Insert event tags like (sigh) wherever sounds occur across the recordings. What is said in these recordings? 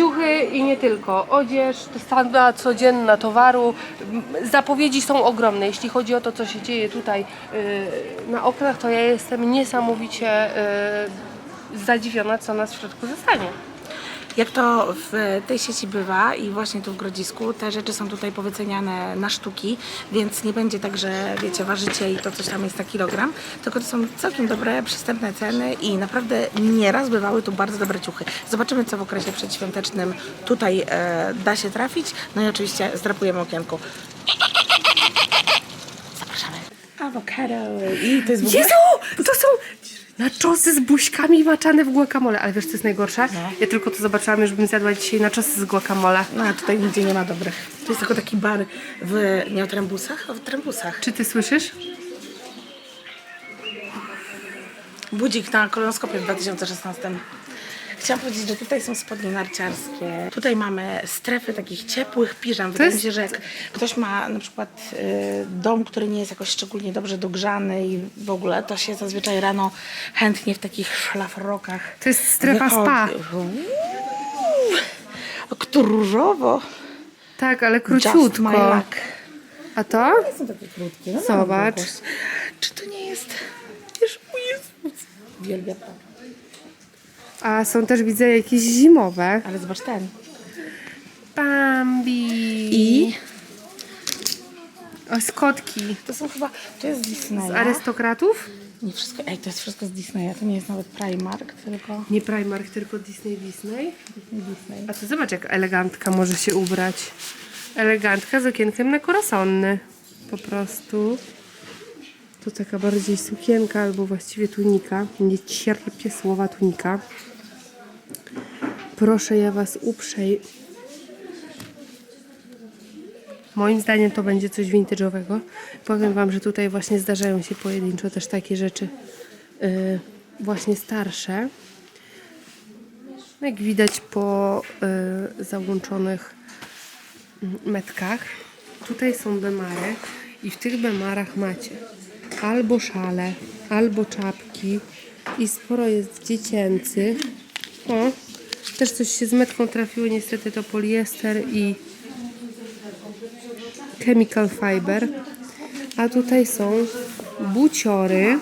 ciuchy i nie tylko. Odzież, dostawa codzienna towaru. Zapowiedzi są ogromne. Jeśli chodzi o to, co się dzieje tutaj y, na oknach, to ja jestem niesamowicie y, zadziwiona, co nas w środku zostanie. Jak to w tej sieci bywa i właśnie tu w Grodzisku, te rzeczy są tutaj powyceniane na sztuki, więc nie będzie tak, że wiecie, ważycie i to coś tam jest na kilogram, tylko to są całkiem dobre, przystępne ceny i naprawdę nieraz bywały tu bardzo dobre ciuchy. Zobaczymy, co w okresie przedświątecznym tutaj e, da się trafić, no i oczywiście zdrapujemy okienko. Zapraszamy. Awokado i to jest w ogóle... Jezu! To są naczosy z buźkami maczane w guacamole. Ale wiesz, co jest najgorsze? Ja tylko to zobaczyłam, już bym zjadła dzisiaj naczosy z guacamole. No, a tutaj nigdzie nie ma dobrych. To jest tylko taki bar w, nie o trembusach, a w. Czy ty słyszysz? Budzik na kolonoskopie w 2016. Chciałam powiedzieć, że tutaj są spodnie narciarskie. Tutaj mamy strefy takich ciepłych piżam. Wydaje mi się, że jak ktoś ma na przykład y, dom, który nie jest jakoś szczególnie dobrze dogrzany i w ogóle, to się zazwyczaj rano chętnie w takich szlafrokach To jest strefa spa. Uuu, różowo. Tak, ale Just my króciutko. luck. A to? Są takie krótkie. No Zobacz. Czy to nie jest... Wiesz, o Jezus. Uwielbiam to. A są też, widzę, jakieś zimowe. Ale zobacz ten. Bambi. I O, skotki. to są chyba, to jest z Disneya. Z arystokratów? Nie wszystko, ej, to jest wszystko z Disneya, to nie jest nawet Primark, tylko Nie Primark, tylko Disney Disney. Disney Disney. A to zobacz, jak elegantka może się ubrać. Elegantka z okienkiem na korasonny. Po prostu. To taka bardziej sukienka, albo właściwie tunika. Nie cierpię słowa tunika. Proszę ja was uprzej. Moim zdaniem to będzie coś vintage'owego. Powiem wam, że tutaj właśnie zdarzają się pojedynczo też takie rzeczy yy, właśnie starsze. Jak widać po y, załączonych mm, metkach, tutaj są bemary i w tych bemarach macie albo szale, albo czapki i sporo jest dziecięcych. O, też coś się z metką trafiło, niestety to poliester i chemical fiber. A tutaj są buciory.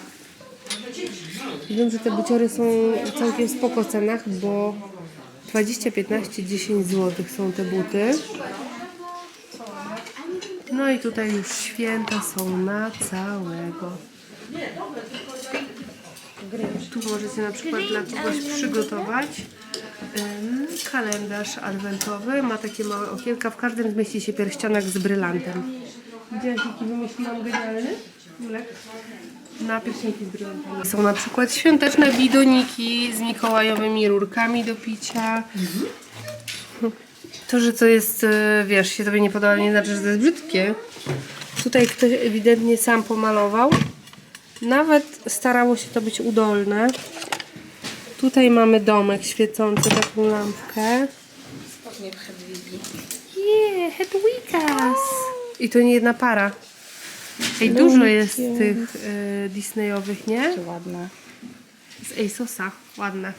Wiem, że te buciory są w całkiem spoko cenach, bo 20, 15, 10 zł są te buty. No i tutaj już święta są na całego. Tu możecie na przykład dla kogoś przygotować kalendarz adwentowy. Ma takie małe okienka. W każdym zmieści się pierścionek z brylantem. Widziałeś jaki wymyśliłam genialny? Julek? Na pierścionki z brylantami. Są na przykład świąteczne bidoniki z mikołajowymi rurkami do picia. To, że to jest, e, wiesz, się tobie nie podoba, nie znaczy, że to jest brzydkie. Tutaj ktoś ewidentnie sam pomalował. Nawet starało się to być udolne. Tutaj mamy domek świecący, taką lampkę. Spodnie w Hedwigi. Yeah, Hedwigas! I to nie jedna para. Ej, dużo jest tych e, Disneyowych, nie? Ładne. Z ASOSa. Ładne.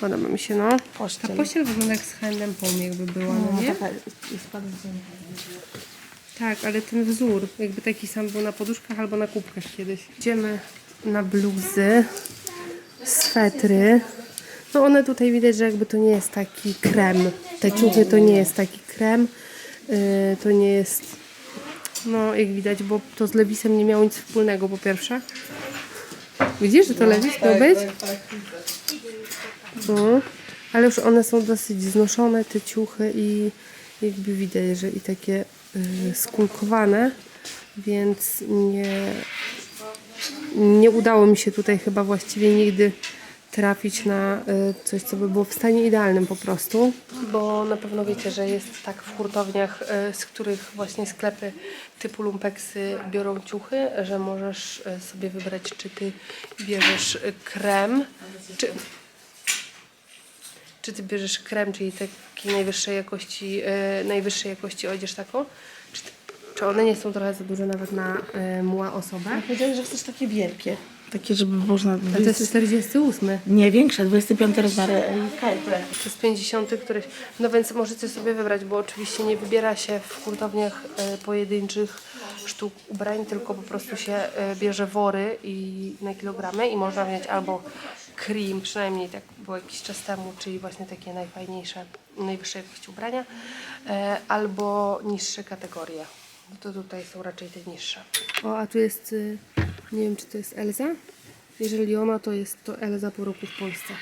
Podoba mi się, no. Ta Pościel. pościel wygląda jak z handem pom, jakby była, no No, nie? taka. Tak, ale ten wzór, jakby taki sam był na poduszkach albo na kubkach kiedyś. Idziemy na bluzy, swetry. No one tutaj widać, że jakby to nie jest taki krem. Te ciuchy to nie jest taki krem. Yy, to nie jest, no jak widać, bo to z Lewisem nie miało nic wspólnego po pierwsze. Widzisz, że to Lewis miał być? No, ale już one są dosyć znoszone, te ciuchy i jakby widać, że i takie y, skulkowane, więc nie, nie udało mi się tutaj chyba właściwie nigdy trafić na y, coś, co by było w stanie idealnym po prostu. Bo na pewno wiecie, że jest tak w hurtowniach, y, z których właśnie sklepy typu lumpeksy biorą ciuchy, że możesz y, sobie wybrać, czy ty bierzesz krem, czy czy ty bierzesz krem, czyli takiej najwyższej jakości, e, najwyższej jakości odzież taką? Czy, ty, czy one nie są trochę za duże nawet na e, młą osobę? Powiedziałeś, że chcesz takie wielkie. Takie, żeby można... A to jest 48. Nie, większe, 25 rozmiar Kajple. To jest 50 któryś. No więc możecie sobie wybrać, bo oczywiście nie wybiera się w hurtowniach e, pojedynczych sztuk ubrań, tylko po prostu się e, bierze wory i na kilogramy i można wziąć albo cream, przynajmniej tak było jakiś czas temu, czyli właśnie takie najfajniejsze, najwyższej jakości ubrania, e, albo niższe kategorie. No to tutaj są raczej te niższe. O, a tu jest, y, nie wiem czy to jest Elza. Jeżeli ona, to jest to Elza po roku w Polsce.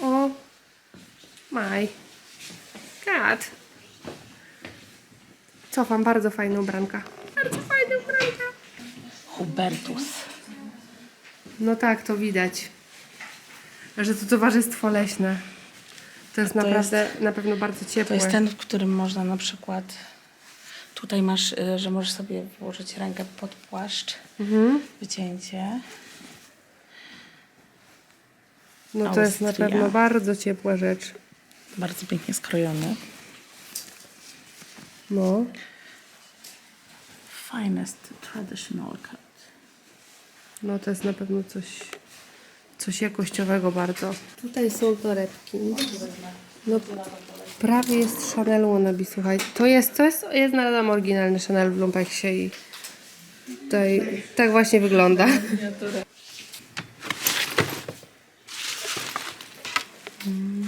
O, my god. Cofam, bardzo fajna ubranka. Hubertus. No tak, to widać, że to towarzystwo leśne. To jest to naprawdę, na pewno bardzo ciepłe. To jest ten, w którym można na przykład... Tutaj masz, y, że możesz sobie włożyć rękę pod płaszcz. Mhm. Wycięcie. No to jest na Austria. pewno bardzo ciepła rzecz. Bardzo pięknie skrojony. No. Finest traditional. No to jest na pewno coś, coś jakościowego bardzo. Tutaj są torebki. No prawie jest Chanel wannabe, słuchaj. To jest, to jest, ja znalazłam oryginalny Chanel w Lumpeksie i tutaj tak właśnie wygląda. Mm,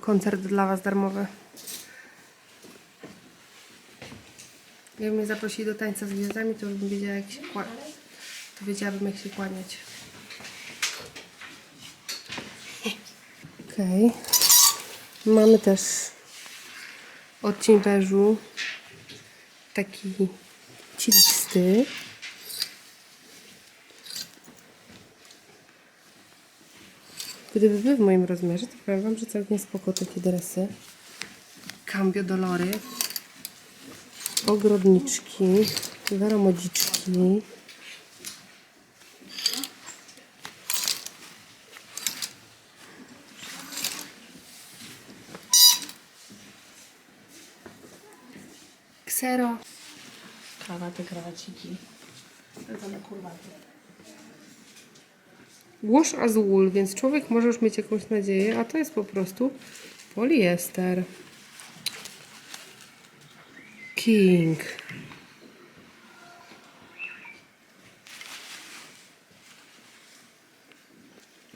koncert dla Was darmowy. Gdyby mnie zaprosili do tańca z gwiazdami, to bym wiedziała jak się kła... to wiedziałabym jak się kłaniać. Okej. Mamy też odcień beżu. Taki cielisty. Gdyby wy w moim rozmiarze, to powiem wam, że całkiem spoko takie dresy. Cambio Dolory. Ogrodniczki. Weromodziczki. Ksero. Krawaty, krawaciki. Wash as wool, więc człowiek może już mieć jakąś nadzieję, a to jest po prostu poliester. King.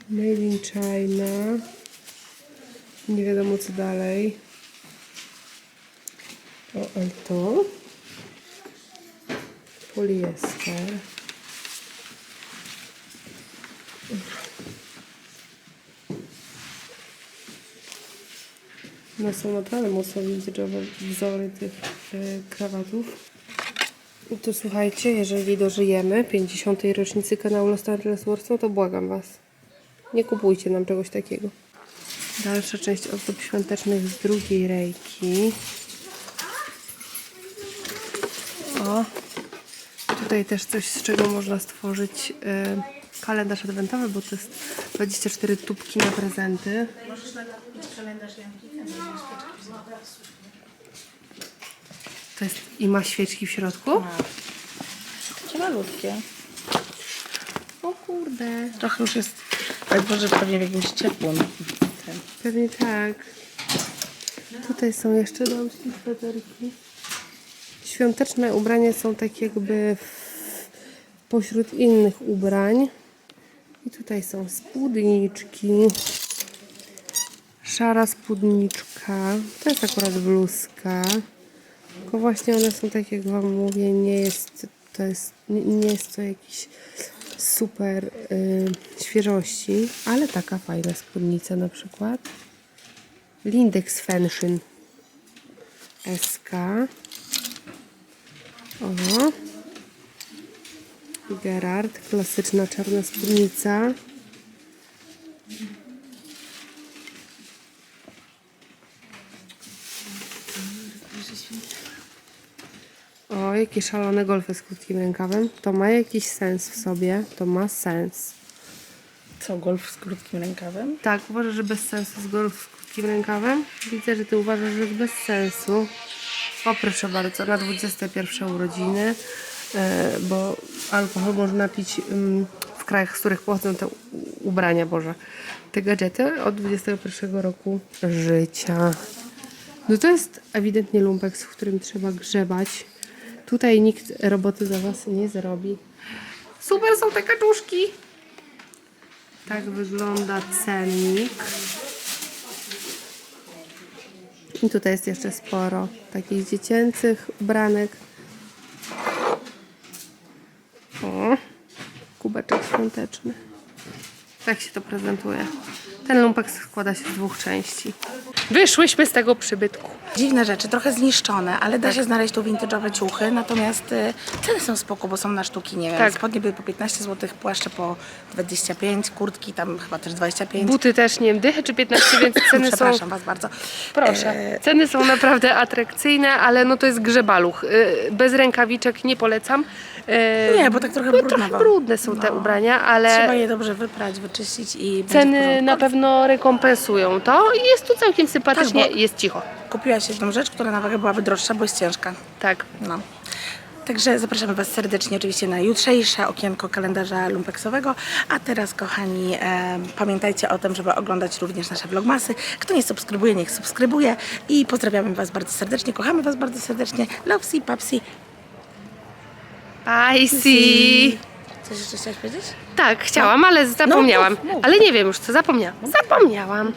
Made in China. Nie wiadomo co dalej. O, ale to. Poliester. No są naprawdę mocno vintage'owe wzory tych e, krawatów. I to słuchajcie, jeżeli dożyjemy 50. rocznicy kanału Los Angeles Warsaw, to błagam Was. Nie kupujcie nam czegoś takiego. Dalsza część ozdób świątecznych z drugiej rejki. O, tutaj też coś, z czego można stworzyć e, kalendarz adwentowy, bo to jest 24 tubki na prezenty. Możesz nawet kupić kalendarz Janki, To jest i ma świeczki w środku? Takie malutkie. O kurde. Trochę już jest, ale może pewnie w jakimś ciepłym. Pewnie tak. Tutaj są jeszcze damskie sweterki. Świąteczne ubrania są tak jakby w, pośród innych ubrań. I tutaj są spódniczki. Szara spódniczka. To jest akurat bluzka. Tylko właśnie one są tak jak wam mówię, nie jest to jest, nie, nie jest to jakiś super y, świeżości, ale taka fajna spódnica na przykład. Lindex Fenshyn SK. O. Gerard, klasyczna czarna spódnica. jakie szalone golfy z krótkim rękawem. To ma jakiś sens w sobie. To ma sens. Co, golf z krótkim rękawem? Tak, uważasz, że bez sensu jest golf z krótkim rękawem? Widzę, że ty uważasz, że bez sensu. O, proszę bardzo, na 21 urodziny, bo alkohol można pić w krajach, z których pochodzą te ubrania, Boże, te gadżety od 21 roku życia. No to jest ewidentnie lumpeks, w którym trzeba grzebać. Tutaj nikt roboty za was nie zrobi. Super są te kaczuszki! Tak wygląda cennik. I tutaj jest jeszcze sporo takich dziecięcych ubranek. O, kubeczek świąteczny. Tak się to prezentuje. Ten lumpek składa się z dwóch części. Wyszłyśmy z tego przybytku. Dziwne rzeczy, trochę zniszczone, ale da się znaleźć tu vintage'owe ciuchy, natomiast y, ceny są spoko, bo są na sztuki, nie wiem, Tak. spodnie były po 15 zł, płaszcze po 25, kurtki tam chyba też 25. Buty też, nie wiem, dychy czy 15, więc (coughs) ceny są... Przepraszam Was bardzo. Proszę. E, Ceny są naprawdę atrakcyjne, ale no to jest grzebaluch. Y, Bez rękawiczek nie polecam. Nie, bo tak trochę bo brudno trochę wam. brudne są te No. ubrania, ale Trzeba je dobrze wyprać, wyczyścić i ceny na pewno rekompensują to i jest tu całkiem sympatycznie Tak, jest cicho. Kupiłaś jedną rzecz, która na wagę byłaby droższa, bo jest ciężka. Tak. No. Także zapraszamy Was serdecznie oczywiście na jutrzejsze okienko kalendarza lumpeksowego. A teraz, kochani, e, pamiętajcie o tym, żeby oglądać również nasze vlogmasy. Kto nie subskrybuje, niech subskrybuje. I pozdrawiamy Was bardzo serdecznie, kochamy Was bardzo serdecznie. Lovesy, papsy. I see. Coś jeszcze chciałaś powiedzieć? Tak, chciałam, ale zapomniałam. mów, mów. Ale nie wiem już co, zapomniałam. Zapomniałam.